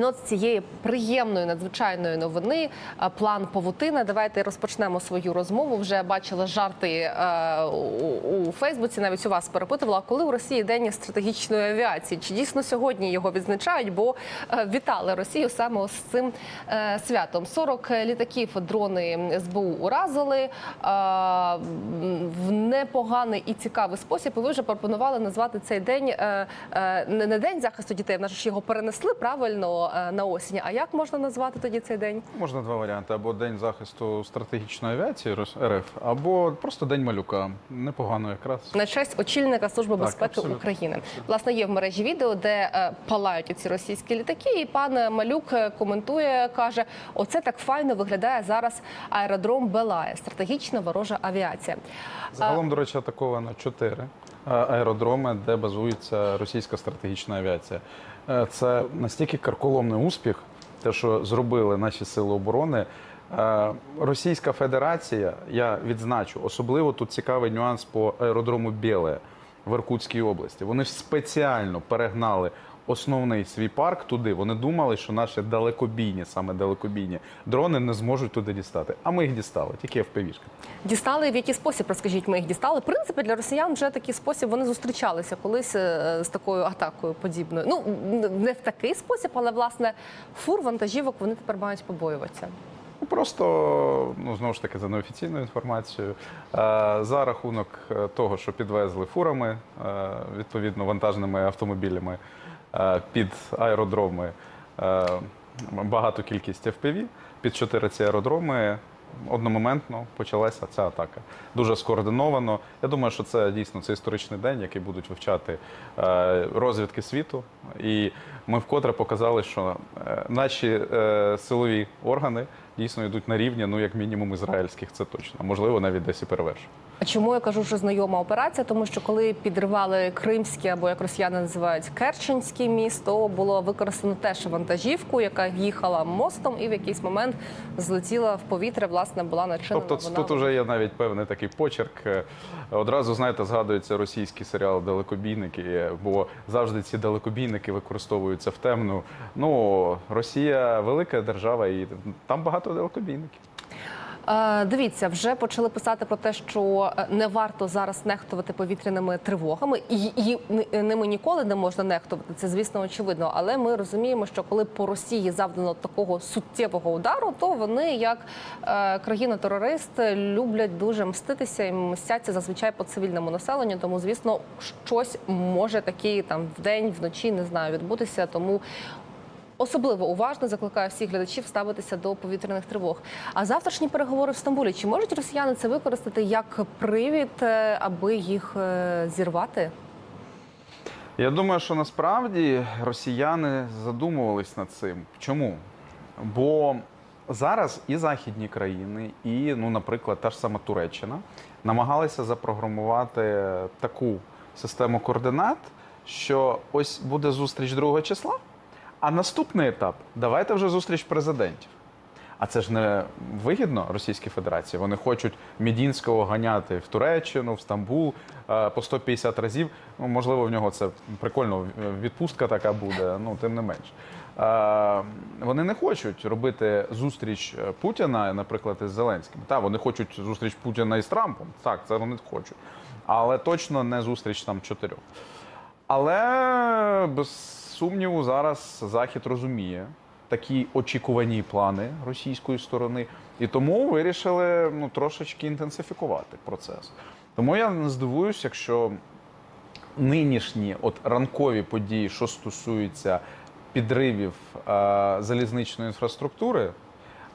Ну, з цієї приємної надзвичайної новини е, план Павутина. Давайте розпочнемо свою розмову. Вже бачила жарти е, у, Фейсбуці. Навіть у вас перепитувала, коли у Росії день стратегічної авіації. Чи дійсно сьогодні його відзначають? Бо е, вітали Росію саме з цим святом. 40 літаків дрони СБУ уразили в непоганий і цікавий спосіб. І ви вже пропонували назвати цей день не день захисту дітей. В нас ж його перенесли правильно е, на осінь. А як можна назвати тоді цей день? Можна два варіанти: або День захисту стратегічної авіації РФ, або просто День малюка. Непогано якраз. На честь очільника служби Так, безпеки абсолютно. України. Власне, є в мережі відео, де е, палають ці російські літаки. І пан Малюк е, коментує, каже: оце так файно виглядає зараз аеродром Белая, стратегічна ворожа авіація. Загалом, до речі, атаковано чотири аеродроми, де базується російська стратегічна авіація. Е, Це настільки карколомний успіх, те, що зробили наші сили оборони. Е, Російська Федерація, я відзначу, особливо тут цікавий нюанс по аеродрому Біле в Іркутській області. Вони ж спеціально перегнали основний свій парк туди. Вони думали, що наші далекобійні, саме далекобійні дрони не зможуть туди дістати. А ми їх дістали, тільки FPV-шки. Дістали в який спосіб, розкажіть, ми їх дістали. В принципі, для росіян вже такий спосіб вони зустрічалися колись е, з такою атакою подібною. Ну не в такий спосіб, але власне фур вантажівок вони тепер мають побоюватися. Ну, Просто ну знову ж таки за неофіційною інформацією. е, За рахунок е, того, що підвезли фурами, відповідно вантажними автомобілями під аеродроми е, багату кількість FPV, під чотири ці аеродроми. Одномоментно почалася ця атака. Дуже скоординовано. Я думаю, що це дійсно це історичний день, який будуть вивчати е, розвідки світу. І ми вкотре показали, що е, наші е, силові органи дійсно йдуть на рівні, ну як мінімум ізраїльських, це точно. Можливо, навіть десь і перевершують. А чому я кажу, що знайома операція? Тому що коли підривали Кримське або як росіяни називають Керченський міст, то було використано теж вантажівку, яка їхала мостом, і в якийсь момент злетіла в повітря. Власне була начинена. Тобто вона тут вже є навіть певний такий почерк. Е, Одразу знаєте, згадується російський серіал Далекобійники, бо завжди ці далекобійники використовуються в темну. Ну Росія велика держава, і там багато далекобійників. Е, Дивіться, вже почали писати про те, що е, не варто зараз нехтувати повітряними тривогами, і, і ними ніколи не можна нехтувати. Це звісно очевидно. Але ми розуміємо, що коли по Росії завдано такого суттєвого удару, то вони, як е, країна-терорист, люблять дуже мститися і мстяться зазвичай по цивільному населенню. Тому, звісно, щось може такі там вдень, вночі не знаю відбутися. Тому Особливо уважно закликаю всіх глядачів ставитися до повітряних тривог. А завтрашні переговори в Стамбулі чи можуть росіяни це використати як привід, е, аби їх е, зірвати? Я думаю, що насправді росіяни задумувались над цим. Чому? Бо зараз і західні країни, і, ну, наприклад, та ж сама Туреччина намагалися запрограмувати таку систему координат, що ось буде зустріч 2 числа, а наступний етап давайте вже зустріч президентів. А це ж не вигідно Російській Федерації. Вони хочуть Мідінського ганяти в Туреччину, в Стамбул е, по 150 разів. Ну, можливо, в нього це прикольно, відпустка така буде, ну тим не менш. Е, Вони не хочуть робити зустріч Путіна, наприклад, із Зеленським. Так, вони хочуть зустріч Путіна із Трампом. Так, це вони хочуть. Але точно не зустріч там чотирьох. Але без сумніву зараз Захід розуміє такі очікувані плани російської сторони, і тому вирішили ну, трошечки інтенсифікувати процес. Тому я не здивуюсь, якщо нинішні от ранкові події, що стосуються підривів е, залізничної інфраструктури,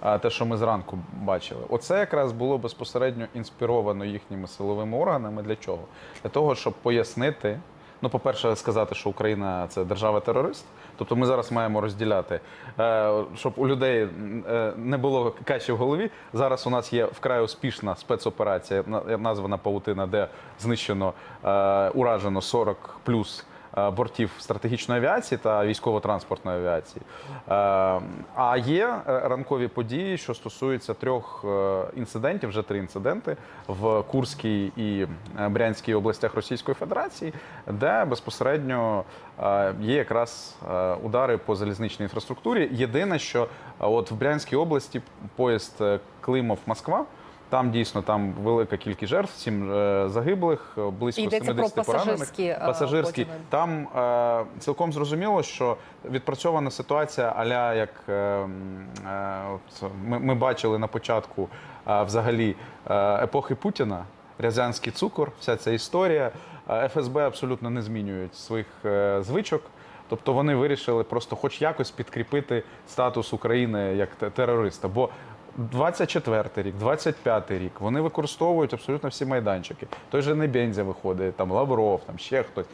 е, те, що ми зранку бачили, оце якраз було безпосередньо інспіровано їхніми силовими органами. Для чого? Для того, щоб пояснити. Ну, по-перше, сказати, що Україна це держава-терорист. Тобто ми зараз маємо розділяти, е, щоб у людей е, не було каші в голові. Зараз у нас є вкрай успішна спецоперація, названа Павутина, де знищено, е, уражено 40 плюс е, бортів стратегічної авіації та військово-транспортної авіації. Е, А є е, ранкові події, що стосуються трьох е, інцидентів, вже три інциденти в Курській і е, Брянській областях Російської Федерації, де безпосередньо е, є якраз е, удари по залізничній інфраструктурі. Єдине, що е, от в Брянській області поїзд е, Климов-Москва. Там дійсно там велика кількість жертв, сім е, загиблих, е, близько Йдеться 70 поранених. пасажирські, е, Пасажирські. потяги. Там е, цілком зрозуміло, що відпрацьована ситуація, аля як е, е, от ми, ми бачили на початку е, взагалі е, епохи Путіна, Рязанський цукор, вся ця історія. Е, ФСБ абсолютно не змінюють своїх е, звичок. Тобто вони вирішили просто хоч якось підкріпити статус України як терориста. Бо 24 рік, 25 рік вони використовують абсолютно всі майданчики. Той же Небензя виходить, там Лавров, там ще хтось.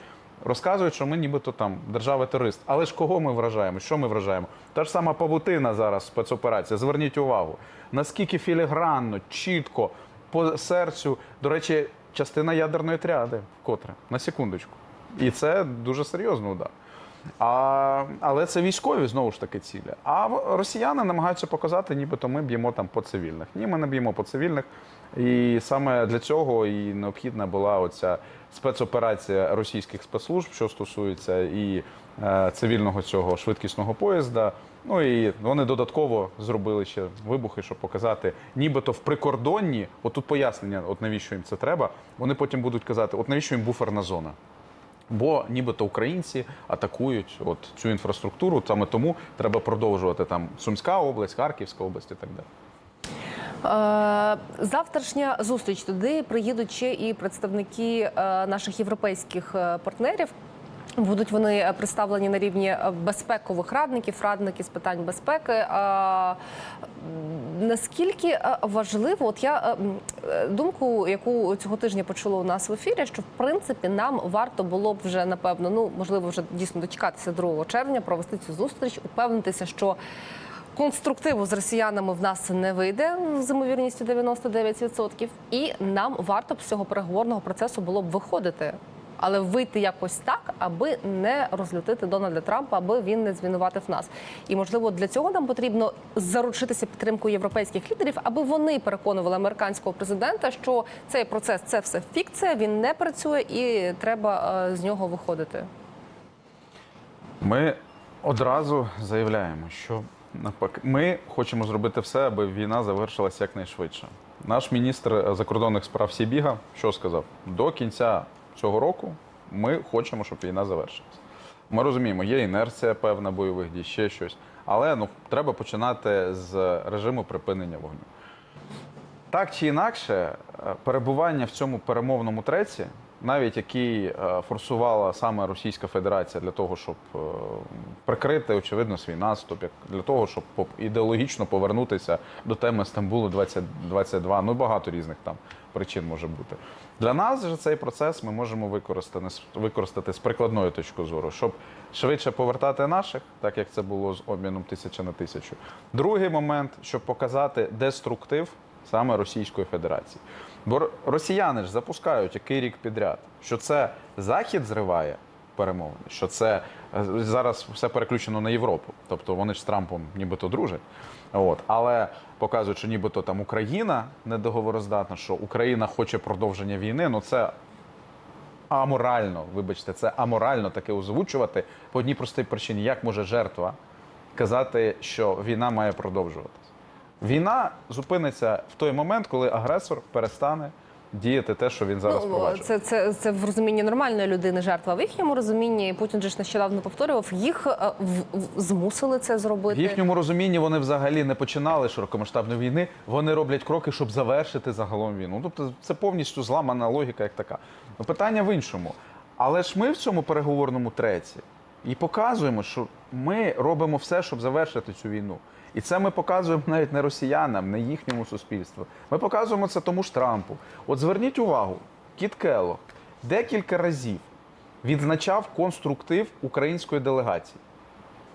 Розказують, що ми нібито там держава-терорист. Але ж кого ми вражаємо? Що ми вражаємо? Та ж сама павутина зараз, спецоперація. Зверніть увагу, наскільки філігранно, чітко, по серцю. До речі, частина ядерної тріади, вкотре, на секундочку. І це дуже серйозний удар. А, але це військові знову ж таки цілі. А росіяни намагаються показати, нібито ми б'ємо там по цивільних. Ні, ми не б'ємо по цивільних. І саме для цього і необхідна була оця спецоперація російських спецслужб, що стосується і е, цивільного цього швидкісного поїзда. Ну і вони додатково зробили ще вибухи, щоб показати, нібито в прикордонні, от тут пояснення, от навіщо їм це треба. Вони потім будуть казати, от навіщо їм буферна зона. Бо нібито українці атакують от цю інфраструктуру, саме тому треба продовжувати там Сумська область, Харківська область і так далі. Е, Завтрашня зустріч туди приїдуть ще і представники е, наших європейських е, партнерів. Будуть вони е, представлені на рівні е, безпекових радників, радники з питань безпеки. Наскільки е, важливо, от я е, м, е, думку, яку цього тижня почула у нас в ефірі, що в принципі нам варто було б вже напевно, ну можливо, вже дійсно дочекатися 2 червня, провести цю зустріч, упевнитися, що Конструктиву з росіянами в нас не вийде з ймовірністю 99%. І нам варто б з цього переговорного процесу було б виходити. Але вийти якось так, аби не розлютити Дональда Трампа, аби він не звинуватив нас. І можливо для цього нам потрібно заручитися підтримкою європейських лідерів, аби вони переконували американського президента, що цей процес це все фікція, він не працює і треба е, з нього виходити. Ми одразу заявляємо, що навпаки, ми хочемо зробити все, аби війна завершилася якнайшвидше. Наш міністр закордонних справ Сібіга що сказав? До кінця цього року ми хочемо, щоб війна завершилася. Ми розуміємо, є інерція певна бойових дій, ще щось. Але ну треба починати з режиму припинення вогню. Так чи інакше, е, перебування в цьому перемовному треці, навіть який е, форсувала саме Російська Федерація для того, щоб е, прикрити, очевидно, свій наступ, як для того, щоб ідеологічно повернутися до теми Стамбулу 2022, ну багато різних там причин може бути. Для нас же цей процес ми можемо використати, використати з прикладної точки зору, щоб швидше повертати наших, так як це було з обміном тисяча на тисячу. Другий момент, щоб показати деструктив саме Російської Федерації. Бо росіяни ж запускають який рік підряд, що це Захід зриває перемовини, що це е, зараз все переключено на Європу. Тобто вони ж з Трампом нібито дружать. От. Але показують, що нібито там Україна недоговороздатна, що Україна хоче продовження війни. Ну це аморально, вибачте, це аморально таке озвучувати по одній простій причині. Як може жертва казати, що війна має продовжуватися? Війна зупиниться в той момент, коли агресор перестане діяти те, що він зараз ну, проваджує. це, це, це в розумінні нормальної людини жертва. В їхньому розумінні Путін же ж нещодавно повторював, їх е, в, в- змусили це зробити. В їхньому розумінні вони взагалі не починали широкомасштабної війни. Вони роблять кроки, щоб завершити загалом війну. Ну, Тобто це повністю зламана логіка, як така. Ну, питання в іншому. Але ж ми в цьому переговорному треці і показуємо, що ми робимо все, щоб завершити цю війну. І це ми показуємо навіть не росіянам, не їхньому суспільству. Ми показуємо це тому ж Трампу. От зверніть увагу, Кіт Келлог декілька разів відзначав конструктив української делегації.